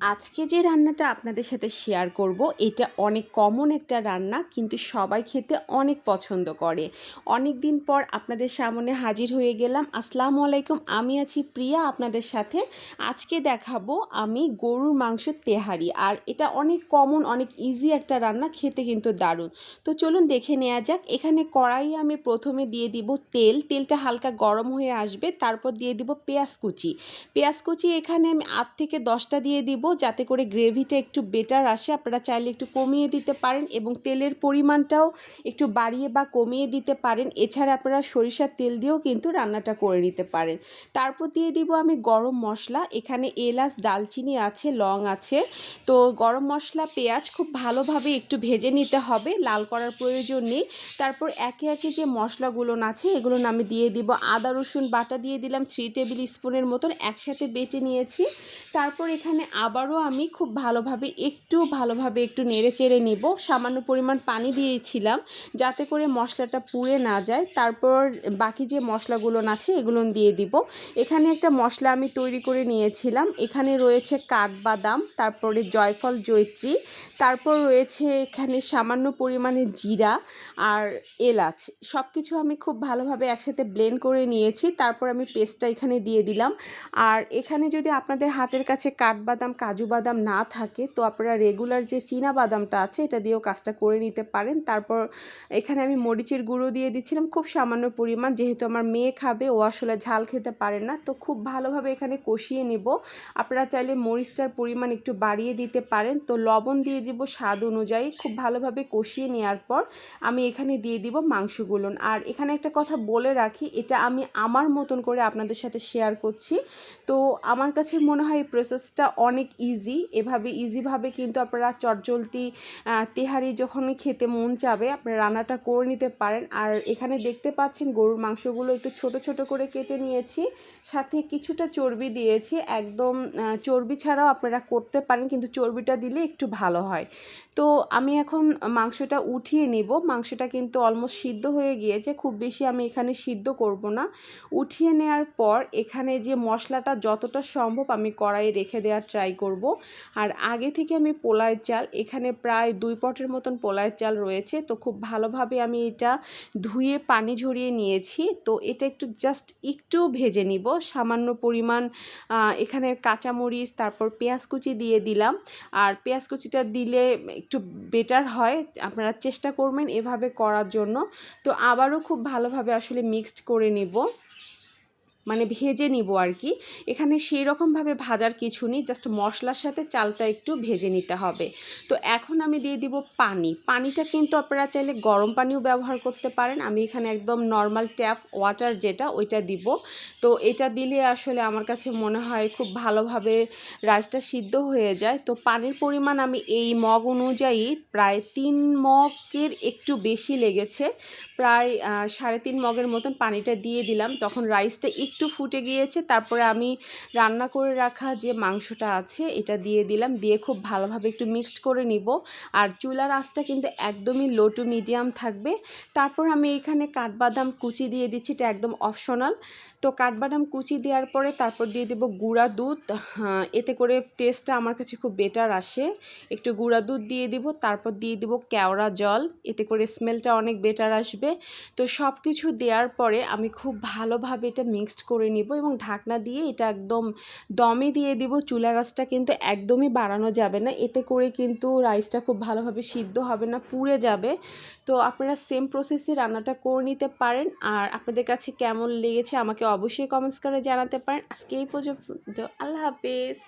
আজকে যে রান্নাটা আপনাদের সাথে শেয়ার করব, এটা অনেক কমন একটা রান্না, কিন্তু সবাই খেতে অনেক পছন্দ করে। অনেক দিন পর আপনাদের সামনে হাজির হয়ে গেলাম। আসসালামু আলাইকুম, আমি আছি প্রিয়া আপনাদের সাথে। আজকে দেখাবো আমি গরুর মাংস তেহারি, আর এটা অনেক কমন অনেক ইজি একটা রান্না, খেতে কিন্তু দারুণ। তো চলুন দেখে নেওয়া যাক, এখানে কড়াই আমি প্রথমে দিয়ে দিব তেল, তেলটা হালকা গরম হয়ে আসবে, তারপর দিয়ে দিব পেঁয়াজ কুচি। পেঁয়াজ কুচি এখানে আমি আট থেকে দশটা দিয়ে দিব যাতে করে গ্রেভিটা একটু বেটার আসে। আপনারা চাইলে একটু কমিয়ে দিতে পারেন এবং তেলের পরিমাণটাও একটু বাড়িয়ে বা কমিয়ে দিতে পারেন। এছাড়া আপনারা সরিষার তেল দিয়েও কিন্তু রান্নাটা করে নিতে পারেন। তারপর দিয়ে দিব আমি গরম মশলা। এখানে এলাচ ডালচিনি আছে, লং আছে। তো গরম মশলা, পেঁয়াজ খুব ভালোভাবে একটু ভেজে নিতে হবে। লাল করার প্রয়োজন নেই। তারপর একে একে যে মশলাগুলো আছে এগুলো আমি দিয়ে দিব আদা, রসুন বাটা দিয়ে দিলাম। থ্রি টেবিল স্পুনের মতন একসাথে বেটে নিয়েছি। তারপর এখানে আবারও আমি খুব ভালোভাবে, একটু ভালোভাবে একটু নেড়ে চেড়ে নিব। সামান্য পরিমাণ পানি দিয়েছিলাম যাতে করে মশলাটা পুড়ে না যায়। তারপর বাকি যে মশলাগুলো আছে এগুলো দিয়ে দিব। এখানে একটা মশলা আমি তৈরি করে নিয়েছিলাম। এখানে রয়েছে কাঠবাদাম, তারপরে জয়ফল জয়ত্রী তারপর রয়েছে এখানে সামান্য পরিমাণে জিরা আর এলাচ। সব কিছু আমি খুব ভালোভাবে একসাথে ব্লেন্ড করে নিয়েছি। তারপর আমি পেস্টটা এখানে দিয়ে দিলাম। আর এখানে যদি আপনাদের হাতের কাছে কাঠবাদাম কাজু বাদাম না থাকে, তো আপনারা রেগুলার যে চীনা বাদামটা আছে, এটা দিয়েও কাজটা করে নিতে পারেন। তারপর এখানে আমি মরিচের গুঁড়ো দিয়ে দিচ্ছিলাম, খুব সামান্য পরিমাণ, যেহেতু আমার মেয়ে খাবে, ও আসলে ঝাল খেতে পারে না। তো খুব ভালোভাবে এখানে কষিয়ে নেব। আপনারা চাইলে মরিচটার পরিমাণ একটু বাড়িয়ে দিতে পারেন। তো লবণ দিয়ে দিব স্বাদ অনুযায়ী, খুব ভালোভাবে কষিয়ে নেওয়ার পর আমি এখানে দিয়ে দিব মাংসগুলো আর এখানে একটা কথা বলে রাখি, এটা আমি আমার মতন করে আপনাদের সাথে শেয়ার করছি। তো আমার কাছে মনে হয় এই প্রসেসটা অনেক ইজি এভাবে ইজিভাবে কিন্তু আপনারা চটজলতি তেহারি যখন খেতে মন চাবে আপনারা রান্নাটা করে নিতে পারেন। আর এখানে দেখতে পাচ্ছেন গরুর মাংসগুলো একটু ছোট ছোট করে কেটে নিয়েছি। সাথে কিছুটা চর্বি দিয়েছি। একদম চর্বি ছাড়াও আপনারা করতে পারেন, কিন্তু চর্বিটা দিলে একটু ভালো হয়। তো আমি এখন মাংসটা উঠিয়ে নিব। মাংসটা কিন্তু অলমোস্ট সিদ্ধ হয়ে গিয়েছে। খুব বেশি আমি এখানে সিদ্ধ করব না। উঠিয়ে নেওয়ার পর এখানে যে মশলাটা যতটা সম্ভব আমি কড়াই রেখে দেওয়ার ট্রাই করব। আর আগে থেকে আমি পোলায়ের চাল, এখানে প্রায় দুই পটের মতন পোলায়ের চাল রয়েছে, তো খুব ভালোভাবে আমি এটা ধুয়ে পানি ঝরিয়ে নিয়েছি। তো এটা একটু জাস্ট একটু ভেজে নিব, সামান্য পরিমাণ এখানে কাঁচামরিচ, তারপর পেঁয়াজ কুচি দিয়ে দিলাম। আর পেঁয়াজ কুচিটা দিলে একটু বেটার হয়, আপনারা চেষ্টা করবেন এভাবে করার জন্য। তো আবারও খুব ভালোভাবে আসলে মিক্সড করে নিব। মানে ভেজে নিব আর কি। এখানে সেই রকমভাবে ভাজার কিছু নেই জাস্ট মশলার সাথে চালটা একটু ভেজে নিতে হবে। তো এখন আমি দিয়ে দিব পানি। পানিটা কিন্তু আপনারা চাইলে গরম পানিও ব্যবহার করতে পারেন। আমি এখানে একদম নর্মাল ট্যাপ ওয়াটার যেটা, ওইটা দিব। তো এটা দিলে আসলে আমার কাছে মনে হয় খুব ভালোভাবে রাইসটা সিদ্ধ হয়ে যায়। তো পানির পরিমাণ আমি এই মগ অনুযায়ী প্রায় তিন মগের একটু বেশি লেগেছে। প্রায় সাড়ে তিন মগের মতন পানিটা দিয়ে দিলাম। তখন রাইসটা একটু ফুটে গিয়েছে, তারপরে আমি রান্না করে রাখা যে মাংসটা আছে, এটা দিয়ে দিলাম, দিয়ে খুব ভালোভাবে একটু মিক্সড করে নিব। আর চুলার আঁচটা কিন্তু একদমই লো টু মিডিয়াম থাকবে। তারপর আমি এখানে কাঠবাদাম কুচি দিয়ে দিচ্ছি, এটা একদম অপশনাল তো কাঠবাদাম কুচি দেওয়ার পরে তারপর দিয়ে দেবো গুঁড়া দুধ। এতে করে টেস্টটা আমার কাছে খুব বেটার আসে। একটু গুঁড়া দুধ দিয়ে দিব, তারপর দিয়ে দিব কেওড়া জল। এতে করে স্মেলটা অনেক বেটার আসবে। তো সব কিছু দেওয়ার পরে আমি খুব ভালোভাবে এটা মিক্সড করে নিব এবং ঢাকনা দিয়ে এটা একদম দমে দিয়ে দিব। চুলা গাছটা কিন্তু একদমই বাড়ানো যাবে না। এতে করে কিন্তু রাইসটা খুব ভালোভাবে সিদ্ধ হবে না, পুড়ে যাবে। তো আপনারা সেম প্রসেসে রান্নাটা করে নিতে পারেন। আর আপনাদের কাছে কেমন লেগেছে আমাকে অবশ্যই কমেন্টস করে জানাতে পারেন। আজকে এই পর্যন্ত, আল্লাহ হাফেজ।